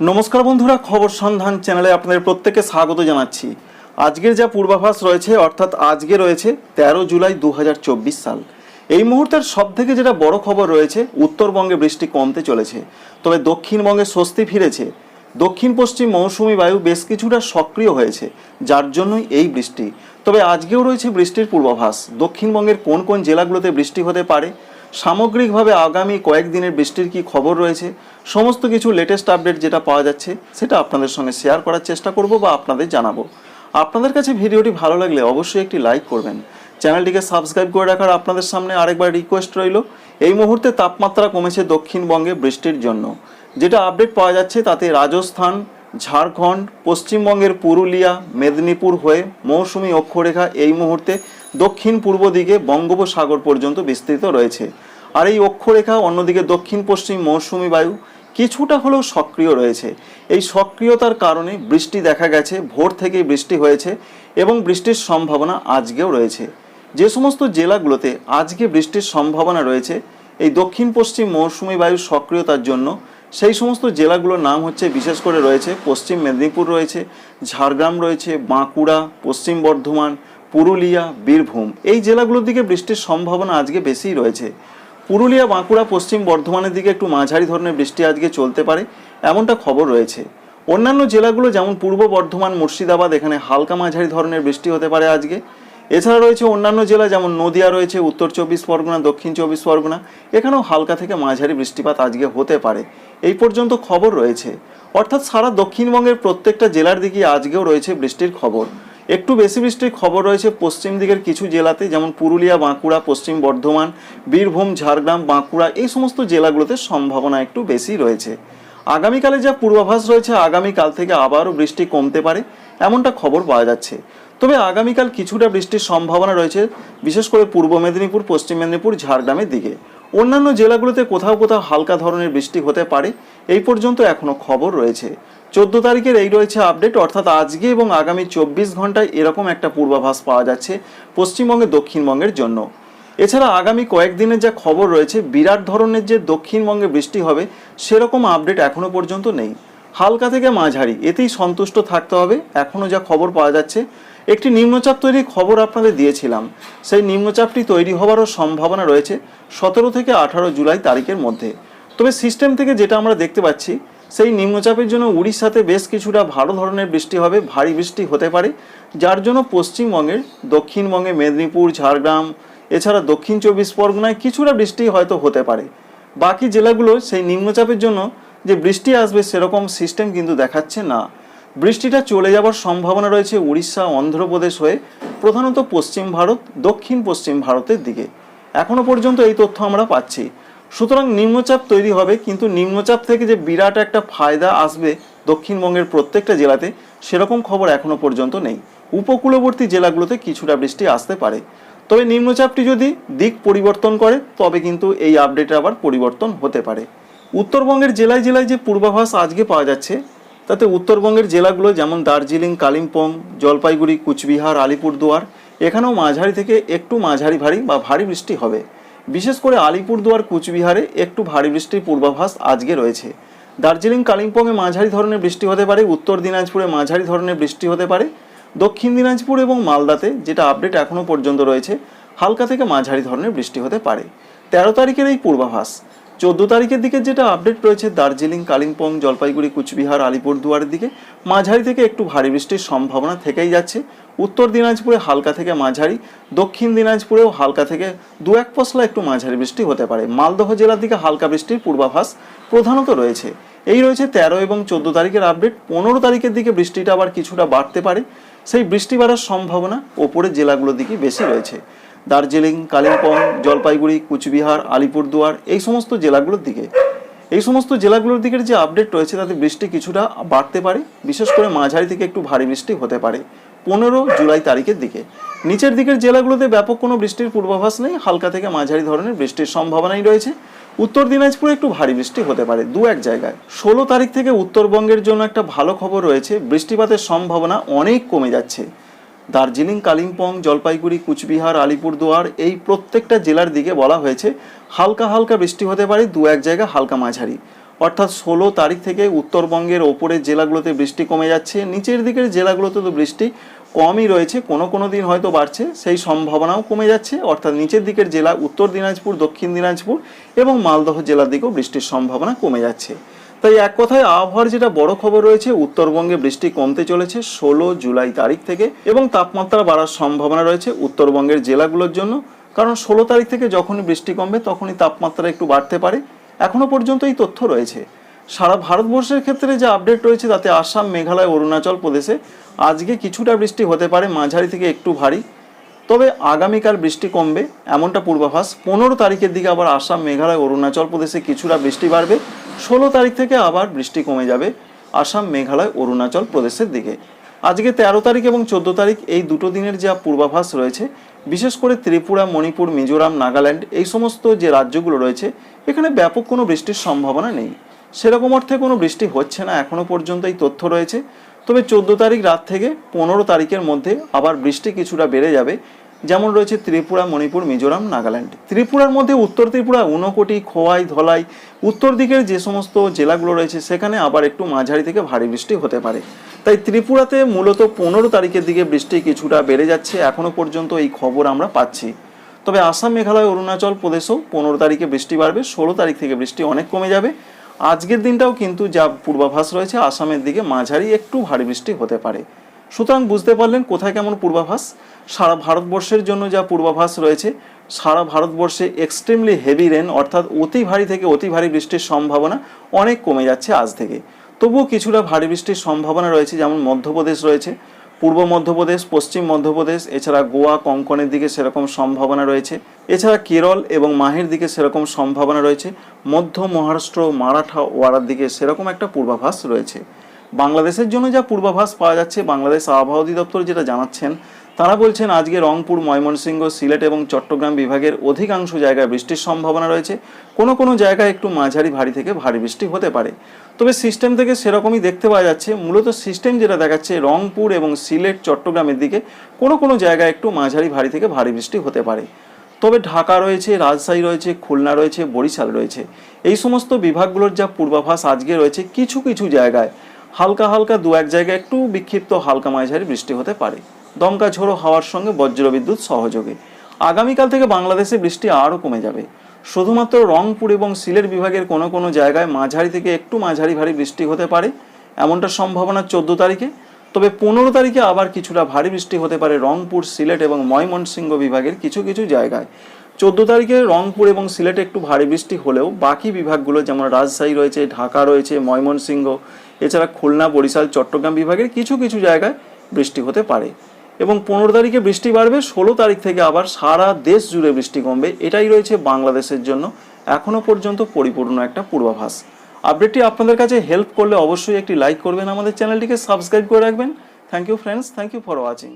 নমস্কার বন্ধুরা, খবর সন্ধান চ্যানেলে আপনাদের প্রত্যেককে স্বাগত জানাচ্ছি। আজকের যা পূর্বাভাস রয়েছে, অর্থাৎ আজকে রয়েছে তেরো জুলাই দুহাজার চব্বিশ সাল। এই মুহূর্তের সব থেকে যেটা বড় খবর রয়েছে, উত্তরবঙ্গে বৃষ্টি কমতে চলেছে। তবে দক্ষিণবঙ্গে স্বস্তি ফিরেছে। দক্ষিণ পশ্চিম মৌসুমি বায়ু বেশ কিছুটা সক্রিয় হয়েছে, যার জন্যই এই বৃষ্টি। তবে আজকেও রয়েছে বৃষ্টির পূর্বাভাস। দক্ষিণবঙ্গের কোন কোন জেলাগুলোতে বৃষ্টি হতে পারে সামগ্রিকভাবে আগামী কয়েকদিনের বৃষ্টির কি খবর রয়েছে? সমস্ত কিছু লেটেস্ট আপডেট যেটা পাওয়া যাচ্ছে, সেটা আপনাদের সঙ্গে শেয়ার করার চেষ্টা করব বা আপনাদের জানাব। আপনাদের কাছে ভিডিওটি ভালো লাগলে অবশ্যই একটি লাইক করবেন। চ্যানেলটিকে সাবস্ক্রাইব করে রাখার আপনাদের সামনে আরেকবার রিকোয়েস্ট রইল। এই মুহূর্তে তাপমাত্রা কমেছে দক্ষিণবঙ্গে বৃষ্টির জন্য। যেটা আপডেট পাওয়া যাচ্ছে তাতে রাজস্থান, ঝাড়খণ্ড, পশ্চিমবঙ্গের পুরুলিয়া, মেদিনীপুর হয়ে মৌসুমি অক্ষরেখা এই মুহূর্তে দক্ষিণ পূর্ব দিকে বঙ্গোপসাগর পর্যন্ত বিস্তৃত রয়েছে। আর এই অক্ষরেখা অন্যদিকে দক্ষিণ পশ্চিম মৌসুমি বায়ু কিছুটা হলেও সক্রিয় রয়েছে। এই সক্রিয়তার কারণে বৃষ্টি দেখা গেছে, ভোর থেকেই বৃষ্টি হয়েছে এবং বৃষ্টির সম্ভাবনা আজকেও রয়েছে। যে সমস্ত জেলাগুলোতে আজকে বৃষ্টির সম্ভাবনা রয়েছে, এই দক্ষিণ পশ্চিম মৌসুমি বায়ুর সক্রিয়তার জন্য সেই সমস্ত জেলাগুলোর নাম হচ্ছে, বিশেষ করে রয়েছে পশ্চিম মেদিনীপুর রয়েছে, ঝাড়গ্রাম রয়েছে, বাঁকুড়া, পশ্চিম বর্ধমান পুরুলিয়া, বীরভূম। এই জেলাগুলোর দিকে বৃষ্টির সম্ভাবনা আজকে বেশিই রয়েছে। পুরুলিয়া, বাঁকুড়া, পশ্চিম বর্ধমানের দিকে একটু মাঝারি ধরনের বৃষ্টি আজকে চলতে পারে, এমনটা খবর রয়েছে। অন্যান্য জেলাগুলো যেমন পূর্ব বর্ধমান, মুর্শিদাবাদ, এখানে হালকা মাঝারি ধরনের বৃষ্টি হতে পারে আজকে। এছাড়া রয়েছে অন্যান্য জেলা যেমন নদিয়া রয়েছে, উত্তর চব্বিশ পরগনা, দক্ষিণ চব্বিশ পরগনা, এখানেও হালকা থেকে মাঝারি বৃষ্টিপাত আজকে হতে পারে। এই পর্যন্ত খবর রয়েছে। অর্থাৎ সারা দক্ষিণবঙ্গের প্রত্যেকটা জেলার দিকে আজকেও রয়েছে বৃষ্টির খবর। একটু বেশি বৃষ্টির খবর রয়েছে পশ্চিম দিকের কিছু জেলাতে, যেমন পুরুলিয়া, বাঁকুড়া, পশ্চিম বর্ধমান, বীরভূম, ঝাড়গ্রাম, বাঁকুড়া, এই সমস্ত জেলাগুলোতে সম্ভাবনা একটু বেশি রয়েছে। আগামীকালে যা পূর্বাভাস রয়েছে, আগামীকাল থেকে আবারও বৃষ্টি কমতে পারে, এমনটা খবর পাওয়া যাচ্ছে। তবে আগামীকাল কিছুটা বৃষ্টির সম্ভাবনা রয়েছে, বিশেষ করে পূর্ব মেদিনীপুর, পশ্চিম মেদিনীপুর, ঝাড়গ্রামের দিকে। অন্যান্য জেলাগুলোতে কোথাও কোথাও হালকা ধরনের বৃষ্টি হতে পারে, এই পর্যন্ত এখনও খবর রয়েছে। চোদ্দ তারিখের এই রয়েছে আপডেট, অর্থাৎ আজকে এবং আগামী চব্বিশ ঘন্টায় এরকম একটা পূর্বাভাস পাওয়া যাচ্ছে পশ্চিমবঙ্গে, দক্ষিণবঙ্গের জন্য। এছাড়া আগামী কয়েকদিনের যা খবর রয়েছে, বিরাট ধরনের যে দক্ষিণবঙ্গে বৃষ্টি হবে, সেরকম আপডেট এখনও পর্যন্ত নেই। হালকা থেকে মাঝারি, এতেই সন্তুষ্ট থাকতে হবে। এখনও যা খবর পাওয়া যাচ্ছে, একটি নিম্নচাপ তৈরির খবর আপনাদের দিয়েছিলাম। সেই নিম্নচাপটি তৈরি হওয়ারও সম্ভাবনা রয়েছে সতেরো থেকে আঠারো জুলাই তারিখের মধ্যে। তবে সিস্টেম থেকে যেটা আমরা দেখতে পাচ্ছি সেই নিম্নচাপের জন্য উড়িষ্যাতে বেশ কিছুটা ভালো ধরনের বৃষ্টি হবে, ভারী বৃষ্টি হতে পারে। যার জন্য পশ্চিমবঙ্গের, দক্ষিণবঙ্গে মেদিনীপুর, ঝাড়গ্রাম, এছাড়া দক্ষিণ চব্বিশ পরগনায় কিছুটা বৃষ্টি হয়তো হতে পারে। বাকি জেলাগুলো সেই নিম্নচাপের জন্য যে বৃষ্টি আসবে সেরকম সিস্টেম কিন্তু দেখাচ্ছে না। বৃষ্টিটা চলে যাওয়ার সম্ভাবনা রয়েছে উড়িষ্যা, অন্ধ্রপ্রদেশ হয়ে, প্রধানত পশ্চিম ভারত, দক্ষিণ পশ্চিম ভারতের দিকে। এখনও পর্যন্ত এই তথ্য আমরা পাচ্ছি। সুতরাং নিম্নচাপ তৈরি হবে, কিন্তু নিম্নচাপ থেকে যে বিরাট একটা ফায়দা আসবে দক্ষিণবঙ্গের প্রত্যেকটা জেলাতে, সেরকম খবর এখনও পর্যন্ত নেই। উপকূলবর্তী জেলাগুলোতে কিছুটা বৃষ্টি আসতে পারে। তবে নিম্নচাপটি যদি দিক পরিবর্তন করে, তবে কিন্তু এই আপডেটে আবার পরিবর্তন হতে পারে। উত্তরবঙ্গের জেলায় জেলায় যে পূর্বাভাস আজকে পাওয়া যাচ্ছে, তাতে উত্তরবঙ্গের জেলাগুলো যেমন দার্জিলিং, কালিম্পং, জলপাইগুড়ি, কুচবিহার, আলিপুরদুয়ার, এখানেও মাঝারি থেকে একটু মাঝারি ভারী বা ভারী বৃষ্টি হবে। বিশেষ করে আলিপুরদুয়ার, কুচবিহারে একটু ভারী বৃষ্টির পূর্বাভাস আজকে রয়েছে। দার্জিলিং, কালিম্পংয়ে মাঝারি ধরনের বৃষ্টি হতে পারে, উত্তর দিনাজপুরে মাঝারি ধরনের বৃষ্টি হতে পারে, দক্ষিণ দিনাজপুর এবং মালদাতে যেটা আপডেট এখনও পর্যন্ত রয়েছে, হালকা থেকে মাঝারি ধরনের বৃষ্টি হতে পারে। তেরো তারিখের এই পূর্বাভাস। চোদ্দ তারিখের দিকে যেটা আপডেট রয়েছে, দার্জিলিং, কালিম্পং, জলপাইগুড়ি, কুচবিহার, আলিপুরদুয়ারের দিকে, মাঝারি থেকে একটু ভারী বৃষ্টির সম্ভাবনা থেকেই যাচ্ছে। উত্তর দিনাজপুরে হালকা থেকে মাঝারি, দক্ষিণ দিনাজপুরেও হালকা থেকে দু এক পশলা একটু মাঝারি বৃষ্টি হতে পারে। মালদহ জেলার দিকে হালকা বৃষ্টির পূর্বাভাস প্রধানত রয়েছে। এই রয়েছে তেরো এবং চোদ্দ তারিখের আপডেট পনেরো তারিখের দিকে বৃষ্টিটা আবার কিছুটা বাড়তে পারে। সেই বৃষ্টি বাড়ার সম্ভাবনা ওপরের জেলাগুলোর দিকে বেশি রয়েছে। দার্জিলিং, কালিম্পং, জলপাইগুড়ি, কুচবিহার, আলিপুরদুয়ার এই সমস্ত জেলাগুলোর দিকে। এই সমস্ত জেলাগুলোর দিকের যে আপডেট রয়েছে, তাতে বৃষ্টি কিছুটা বাড়তে পারে। বিশেষ করে মাঝারি থেকে একটু ভারী বৃষ্টি হতে পারে। পনেরো জুলাই তারিখের দিকে। নিচের দিকের জেলাগুলোতে ব্যাপক কোনো বৃষ্টির পূর্বাভাস নেই, হালকা থেকে মাঝারি ধরনের বৃষ্টির সম্ভাবনাই রয়েছে। উত্তর দিনাজপুরে একটু ভারী বৃষ্টি হতে পারে, দু এক জায়গায়। ষোলো তারিখ থেকে উত্তরবঙ্গের জন্য একটা ভালো খবর রয়েছে, বৃষ্টিপাতের সম্ভাবনা অনেক কমে যাচ্ছে। দার্জিলিং, কালিম্পং, জলপাইগুড়ি, কুচবিহার, আলিপুরদুয়ার এই প্রত্যেকটা জেলার দিকে বলা হয়েছে, হালকা হালকা বৃষ্টি হতে পারে, দু এক জায়গা হালকা মাঝারি। অর্থাৎ ষোলো তারিখ থেকে উত্তরবঙ্গের ওপরের জেলাগুলোতে বৃষ্টি কমে যাচ্ছে, নিচের দিকের জেলাগুলোতে তো বৃষ্টি কমই রয়েছে, কোনো কোনো দিন হয়তো বাড়ছে, সেই সম্ভাবনাও কমে যাচ্ছে। অর্থাৎ নিচের দিকের জেলা, উত্তর দিনাজপুর, দক্ষিণ দিনাজপুর এবং মালদহ জেলার দিকেও বৃষ্টির সম্ভাবনা কমে যাচ্ছে। তাই এক কথায় আবহাওয়ার যেটা বড় খবর রয়েছে, উত্তরবঙ্গে বৃষ্টি কমতে চলেছে ষোলো জুলাই তারিখ থেকে এবং তাপমাত্রা বাড়ার সম্ভাবনা রয়েছে উত্তরবঙ্গের জেলাগুলোর জন্য। কারণ ষোলো তারিখ থেকে যখনই বৃষ্টি কমবে, তখনই তাপমাত্রা একটু বাড়তে পারে। এখনও পর্যন্ত এই তথ্য রয়েছে। সারা ভারতবর্ষের ক্ষেত্রে যে আপডেট রয়েছে, তাতে আসাম, মেঘালয়, অরুণাচল প্রদেশে আজকে কিছুটা বৃষ্টি হতে পারে, মাঝারি থেকে একটু ভারী। তবে আগামীকাল বৃষ্টি কমবে, এমনটা পূর্বাভাস। পনেরো তারিখের দিকে আবার আসাম, মেঘালয়, অরুণাচল প্রদেশে কিছুটা বৃষ্টি বাড়বে। ষোলো তারিখ থেকে আবার বৃষ্টি কমে যাবে আসাম, মেঘালয়, অরুণাচল প্রদেশের দিকে। আজকে তেরো তারিখ এবং চোদ্দ তারিখ এই দুটো দিনের যা পূর্বাভাস রয়েছে, বিশেষ করে ত্রিপুরা, মণিপুর, মিজোরাম, নাগাল্যান্ড, এই সমস্ত যে রাজ্যগুলো রয়েছে, এখানে ব্যাপক কোনো বৃষ্টির সম্ভাবনা নেই। সেরকম অর্থে কোনো বৃষ্টি হচ্ছে না, এখনও পর্যন্ত এই তথ্য রয়েছে। তবে চোদ্দ তারিখ রাত থেকে পনেরো তারিখের মধ্যে আবার বৃষ্টি কিছুটা বেড়ে যাবে, যেমন রয়েছে ত্রিপুরা, মণিপুর, মিজোরাম, নাগাল্যান্ড। ত্রিপুরার মধ্যে উত্তর ত্রিপুরা, ঊনকোটি, খোয়াই, ধলাই, উত্তর দিকের যে সমস্ত জেলাগুলো রয়েছে, সেখানে আবার একটু মাঝারি থেকে ভারী বৃষ্টি হতে পারে। তাই ত্রিপুরাতে মূলত পনেরো তারিখের দিকে বৃষ্টি কিছুটা বেড়ে যাচ্ছে, এখনও পর্যন্ত এই খবর আমরা পাচ্ছি। তবে আসাম, মেঘালয়, অরুণাচল প্রদেশেও পনেরো তারিখে বৃষ্টি বাড়বে, ষোলো তারিখ থেকে বৃষ্টি অনেক কমে যাবে। আজকের দিনটাও কিন্তু যা পূর্বাভাস রয়েছে, আসামের দিকে মাঝারি একটু ভারী বৃষ্টি হতে পারে। সুতরাং বুঝতে পারলেন কোথায় কেমন পূর্বাভাস। সারা ভারতবর্ষের জন্য যা পূর্বাভাস রয়েছে, সারা ভারতবর্ষে এক্সট্রিমলি হেভি রেন অর্থাৎ অতি ভারী থেকে অতি ভারী বৃষ্টির সম্ভাবনা অনেক কমে যাচ্ছে আজ থেকে। তবুও কিছুটা ভারী বৃষ্টির সম্ভাবনা রয়েছে, যেমন মধ্যপ্রদেশ রয়েছে। পূর্ব মধ্যপ্রদেশ, পশ্চিম মধ্যপ্রদেশ, এছাড়া গোয়া, কঙ্কনের দিকে সেরকম সম্ভাবনা রয়েছে। এছাড়া কেরল এবং মাহের দিকে সেরকম সম্ভাবনা রয়েছে। মধ্য মহারাষ্ট্র, মারাঠা ওয়ারার দিকে সেরকম একটা পূর্বাভাস রয়েছে। বাংলাদেশের জন্য যা পূর্বাভাস পাওয়া যাচ্ছে, বাংলাদেশ আবহাওয়া অধিদপ্তর যেটা জানাচ্ছেন, তারা বলছেন আজকে রংপুর, ময়মনসিংহ, সিলেট এবং চট্টগ্রাম বিভাগের অধিকাংশ জায়গায় বৃষ্টির সম্ভাবনা রয়েছে। কোনো কোনো জায়গায় একটু মাঝারি ভারী থেকে ভারী বৃষ্টি হতে পারে। তবে সিস্টেম থেকে সেরকমই দেখতে পাওয়া যাচ্ছে। মূলত সিস্টেম যেটা দেখাচ্ছে রংপুর এবং সিলেট, চট্টগ্রামের দিকে কোনো কোনো জায়গায় একটু মাঝারি ভারী থেকে ভারী বৃষ্টি হতে পারে। তবে ঢাকা রয়েছে, রাজশাহী রয়েছে, খুলনা রয়েছে, বরিশাল রয়েছে। এই সমস্ত বিভাগগুলোর যা পূর্বাভাস আজকে রয়েছে কিছু কিছু জায়গায়। হালকা হালকা দু এক জায়গায় একটু বিক্ষিপ্ত হালকা মাঝারি বৃষ্টি হতে পারে। দমকা ঝোড়ো হাওয়ার সঙ্গে বজ্রবিদ্যুৎ সহযোগে। আগামীকাল থেকে বাংলাদেশে বৃষ্টি আরও কমে যাবে। শুধুমাত্র রংপুর এবং সিলেট বিভাগের কোনো কোনো জায়গায় মাঝারি থেকে একটু মাঝারি ভারী বৃষ্টি হতে পারে, এমনটা সম্ভাবনা চোদ্দ তারিখে। তবে পনেরো তারিখে আবার কিছুটা ভারী বৃষ্টি হতে পারে রংপুর, সিলেট এবং ময়মনসিংহ বিভাগের কিছু কিছু জায়গায়। চোদ্দ তারিখে রংপুর এবং সিলেটে একটু ভারী বৃষ্টি হলেও বাকি বিভাগগুলো যেমন রাজশাহী রয়েছে, ঢাকা রয়েছে, ময়মনসিংহ, এছাড়া খুলনা, বরিশাল, চট্টগ্রাম বিভাগের কিছু কিছু জায়গায় বৃষ্টি হতে পারে। এবং পনেরো তারিখে বৃষ্টি বাড়বে, ষোলো তারিখ থেকে আবার সারা দেশ জুড়ে বৃষ্টি কমবে। এটাই রয়েছে বাংলাদেশের জন্য এখনও পর্যন্ত পরিপূর্ণ একটা পূর্বাভাস। আপডেটটি আপনাদের কাছে হেল্প করলে অবশ্যই একটি লাইক করবেন আমাদের চ্যানেলটিকে সাবস্ক্রাইব করে রাখবেন। Thank you friends thank you for watching